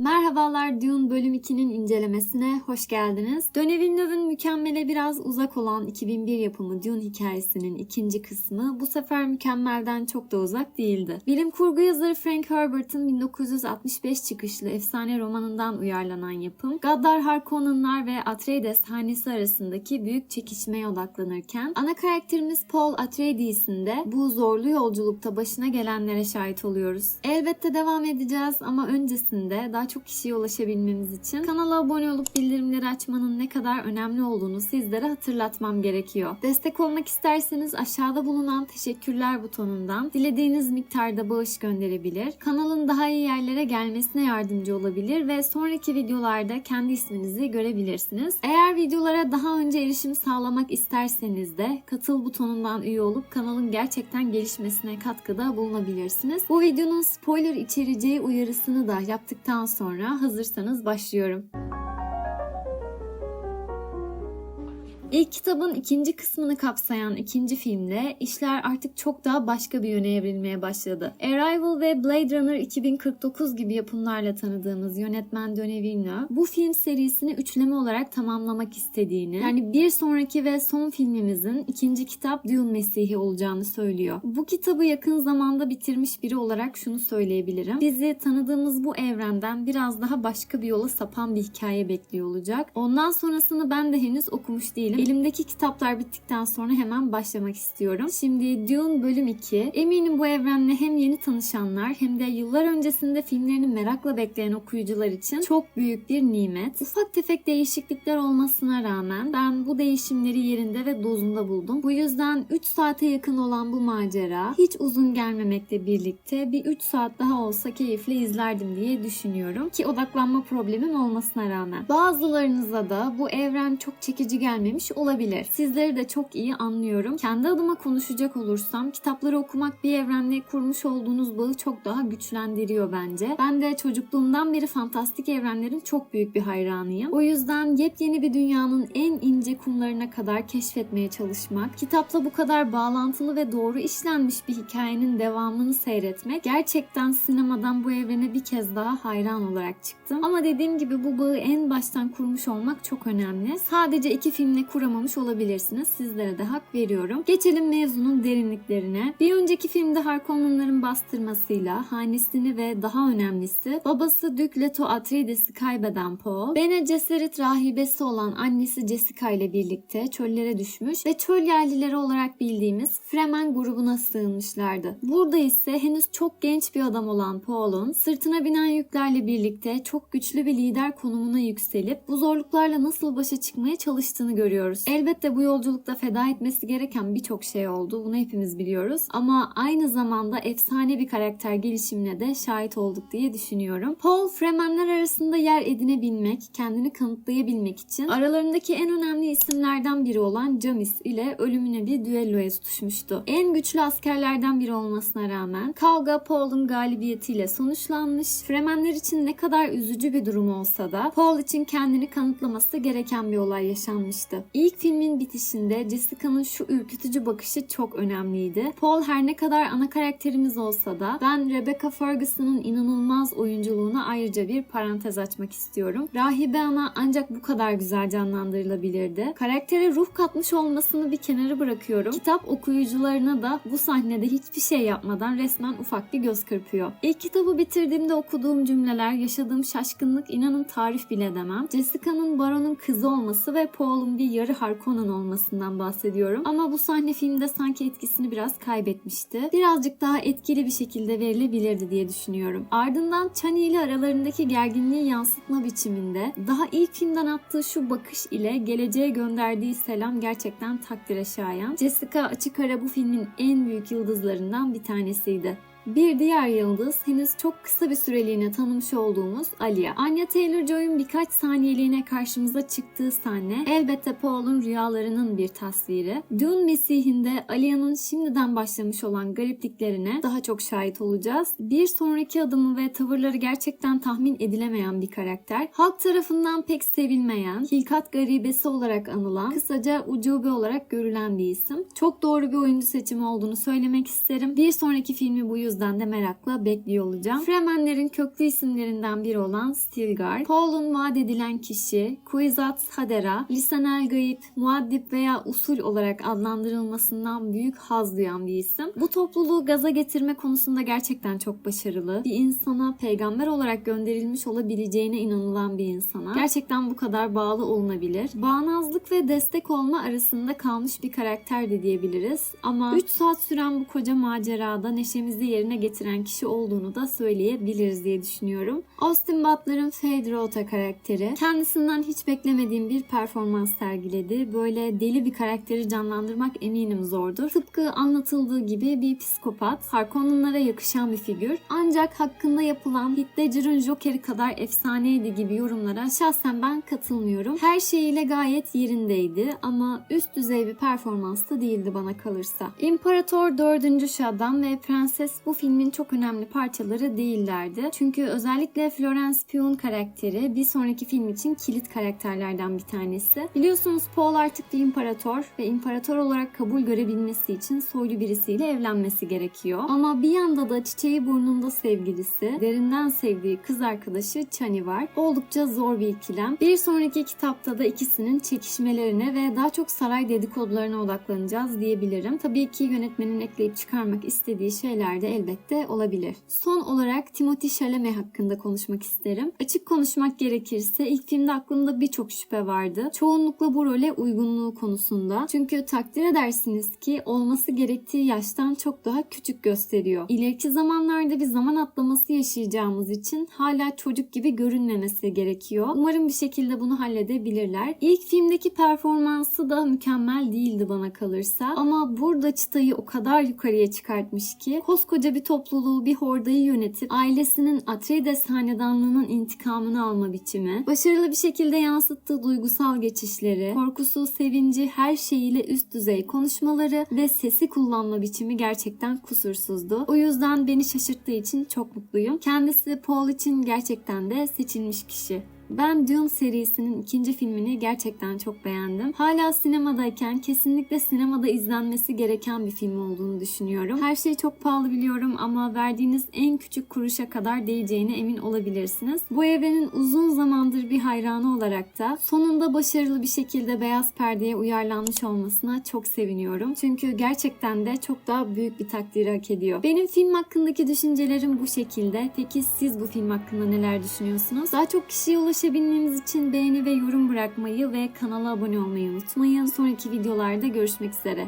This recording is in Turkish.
Merhabalar Dune bölüm 2'nin incelemesine hoş geldiniz. Denis Villeneuve'ın mükemmele biraz uzak olan 2001 yapımı Dune hikayesinin ikinci kısmı bu sefer mükemmelden çok da uzak değildi. Bilim kurgu yazarı Frank Herbert'ın 1965 çıkışlı efsane romanından uyarlanan yapım, Gaddar Harkonnenlar ve Atreides hanesi arasındaki büyük çekişmeye odaklanırken, ana karakterimiz Paul Atreides'in de bu zorlu yolculukta başına gelenlere şahit oluyoruz. Elbette devam edeceğiz ama öncesinde daha çok kişiye ulaşabilmemiz için kanala abone olup bildirimleri açmanın ne kadar önemli olduğunu sizlere hatırlatmam gerekiyor. Destek olmak isterseniz aşağıda bulunan teşekkürler butonundan dilediğiniz miktarda bağış gönderebilir. Kanalın daha iyi yerlere gelmesine yardımcı olabilir ve sonraki videolarda kendi isminizi görebilirsiniz. Eğer videolara daha önce erişim sağlamak isterseniz de katıl butonundan üye olup kanalın gerçekten gelişmesine katkıda bulunabilirsiniz. Bu videonun spoiler içereceği uyarısını da yaptıktan sonra hazırsanız başlıyorum. İlk kitabın ikinci kısmını kapsayan ikinci filmde işler artık çok daha başka bir yöne evrilmeye başladı. Arrival ve Blade Runner 2049 gibi yapımlarla tanıdığımız yönetmen Denis Villeneuve bu film serisini üçleme olarak tamamlamak istediğini, yani bir sonraki ve son filmimizin ikinci kitap Dune Mesih'i olacağını söylüyor. Bu kitabı yakın zamanda bitirmiş biri olarak şunu söyleyebilirim. Bizi tanıdığımız bu evrenden biraz daha başka bir yola sapan bir hikaye bekliyor olacak. Ondan sonrasını ben de henüz okumuş değilim. Elimdeki kitaplar bittikten sonra hemen başlamak istiyorum. Şimdi Dune bölüm 2. Eminim bu evrenle hem yeni tanışanlar hem de yıllar öncesinde filmlerini merakla bekleyen okuyucular için çok büyük bir nimet. Ufak tefek değişiklikler olmasına rağmen ben bu değişimleri yerinde ve dozunda buldum. Bu yüzden 3 saate yakın olan bu macera hiç uzun gelmemekle birlikte bir 3 saat daha olsa keyifle izlerdim diye düşünüyorum ki odaklanma problemim olmasına rağmen. Bazılarınıza da bu evren çok çekici gelmemiş olabilir. Sizleri de çok iyi anlıyorum. Kendi adıma konuşacak olursam kitapları okumak bir evrenle kurmuş olduğunuz bağı çok daha güçlendiriyor bence. Ben de çocukluğumdan beri fantastik evrenlerin çok büyük bir hayranıyım. O yüzden yepyeni bir dünyanın en ince kumlarına kadar keşfetmeye çalışmak, kitapla bu kadar bağlantılı ve doğru işlenmiş bir hikayenin devamını seyretmek gerçekten sinemadan bu evrene bir kez daha hayran olarak çıktım. Ama dediğim gibi bu bağı en baştan kurmuş olmak çok önemli. Sadece iki filmle kuramamış olabilirsiniz. Sizlere de hak veriyorum. Geçelim mevzunun derinliklerine. Bir önceki filmde Harkonnenların bastırmasıyla hanesini ve daha önemlisi babası Duke Leto Atreides'i kaybeden Paul, Bene Gesserit rahibesi olan annesi Jessica ile birlikte çöllere düşmüş ve çöl yerlileri olarak bildiğimiz Fremen grubuna sığınmışlardı. Burada ise henüz çok genç bir adam olan Paul'un sırtına binen yüklerle birlikte çok güçlü bir lider konumuna yükselip bu zorluklarla nasıl başa çıkmaya çalıştığını görüyoruz. Elbette bu yolculukta feda etmesi gereken birçok şey oldu. Bunu hepimiz biliyoruz. Ama aynı zamanda efsane bir karakter gelişimine de şahit olduk diye düşünüyorum. Paul Fremenler arasında yer edinebilmek, kendini kanıtlayabilmek için aralarındaki en önemli isimlerden biri olan Jamis ile ölümüne bir düelloya tutuşmuştu. En güçlü askerlerden biri olmasına rağmen kavga Paul'un galibiyetiyle sonuçlanmış. Fremenler için ne kadar üzücü bir durum olsa da Paul için kendini kanıtlaması gereken bir olay yaşanmıştı. İlk filmin bitişinde Jessica'nın şu ürkütücü bakışı çok önemliydi. Paul her ne kadar ana karakterimiz olsa da ben Rebecca Ferguson'ın inanılmaz oyunculuğuna ayrıca bir parantez açmak istiyorum. Rahibe ana ancak bu kadar güzel canlandırılabilirdi. Karaktere ruh katmış olmasını bir kenara bırakıyorum. Kitap okuyucularına da bu sahnede hiçbir şey yapmadan resmen ufak bir göz kırpıyor. İlk kitabı bitirdiğimde okuduğum cümleler, yaşadığım şaşkınlık inanın tarif bile edemem. Jessica'nın Baron'un kızı olması ve Paul'un bir yarı Harkonnen olmasından bahsediyorum. Ama bu sahne filmde sanki etkisini biraz kaybetmişti. Birazcık daha etkili bir şekilde verilebilirdi diye düşünüyorum. Ardından Chani ile aralarındaki gerginliği yansıtma biçiminde daha ilk filmden attığı şu bakış ile geleceğe gönderdiği selam gerçekten takdire şayan. Jessica açık ara bu filmin en büyük yıldızlarından bir tanesiydi. Bir diğer yıldız henüz çok kısa bir süreliğine tanımış olduğumuz Alia. Anya Taylor-Joy'un birkaç saniyeliğine karşımıza çıktığı sahne elbette Paul'un rüyalarının bir tasviri. Dune Mesih'inde Alia'nın şimdiden başlamış olan garipliklerine daha çok şahit olacağız. Bir sonraki adımı ve tavırları gerçekten tahmin edilemeyen bir karakter. Halk tarafından pek sevilmeyen, hilkat garibesi olarak anılan, kısaca ucube olarak görülen bir isim. Çok doğru bir oyuncu seçimi olduğunu söylemek isterim. Bir sonraki filmi bu yüzden de merakla bekliyor olacağım. Fremenlerin köklü isimlerinden biri olan Stilgar, Paul'un vaat edilen kişi, Kwisatz Hadera, Lisan el Gayb, muaddip veya usul olarak adlandırılmasından büyük haz duyan bir isim. Bu topluluğu gaza getirme konusunda gerçekten çok başarılı. Bir insana peygamber olarak gönderilmiş olabileceğine inanılan bir insana gerçekten bu kadar bağlı olunabilir. Bağnazlık ve destek olma arasında kalmış bir karakter de diyebiliriz. Ama 3 saat süren bu koca macerada neşemizi yerine getiren kişi olduğunu da söyleyebiliriz diye düşünüyorum. Austin Butler'ın Fade Rota karakteri kendisinden hiç beklemediğim bir performans sergiledi. Böyle deli bir karakteri canlandırmak eminim zordur. Tıpkı anlatıldığı gibi bir psikopat, Harkonnenlara yakışan bir figür. Ancak hakkında yapılan Heath Ledger'ın Joker'i kadar efsaneydi gibi yorumlara şahsen ben katılmıyorum. Her şeyiyle gayet yerindeydi ama üst düzey bir performans da değildi bana kalırsa. İmparator 4. Şah'dan ve Prenses bu filmin çok önemli parçaları değillerdi. Çünkü özellikle Florence Pugh'un karakteri bir sonraki film için kilit karakterlerden bir tanesi. Biliyorsunuz Paul artık bir imparator ve imparator olarak kabul görebilmesi için soylu birisiyle evlenmesi gerekiyor. Ama bir yanda da çiçeği burnunda sevgilisi, derinden sevdiği kız arkadaşı Chani var. Oldukça zor bir ikilem. Bir sonraki kitapta da ikisinin çekişmelerine ve daha çok saray dedikodularına odaklanacağız diyebilirim. Tabii ki yönetmenin ekleyip çıkarmak istediği şeyler de elbette olabilir. Son olarak Timothy Chalamet hakkında konuşmak isterim. Açık konuşmak gerekirse ilk filmde aklımda birçok şüphe vardı. Çoğunlukla bu role uygunluğu konusunda. Çünkü takdir edersiniz ki olması gerektiği yaştan çok daha küçük gösteriyor. İleriki zamanlarda bir zaman atlaması yaşayacağımız için hala çocuk gibi görünmemesi gerekiyor. Umarım bir şekilde bunu halledebilirler. İlk filmdeki performansı da mükemmel değildi bana kalırsa. Ama burada çıtayı o kadar yukarıya çıkartmış ki koskoca bir topluluğu bir hordayı yönetip ailesinin Atreides hanedanlığının intikamını alma biçimi, başarılı bir şekilde yansıttığı duygusal geçişleri, korkusu, sevinci her şeyiyle üst düzey konuşmaları ve sesi kullanma biçimi gerçekten kusursuzdu. O yüzden beni şaşırttığı için çok mutluyum. Kendisi Paul için gerçekten de seçilmiş kişi. Ben Dune serisinin ikinci filmini gerçekten çok beğendim. Hala sinemadayken kesinlikle sinemada izlenmesi gereken bir film olduğunu düşünüyorum. Her şey çok pahalı biliyorum ama verdiğiniz en küçük kuruşa kadar değeceğine emin olabilirsiniz. Bu evrenin uzun zamandır bir hayranı olarak da sonunda başarılı bir şekilde beyaz perdeye uyarlanmış olmasına çok seviniyorum. Çünkü gerçekten de çok daha büyük bir takdiri hak ediyor. Benim film hakkındaki düşüncelerim bu şekilde. Peki siz bu film hakkında neler düşünüyorsunuz? Daha çok kişiye ulaşabilmemiz için beğeni ve yorum bırakmayı ve kanala abone olmayı unutmayın. Sonraki videolarda görüşmek üzere.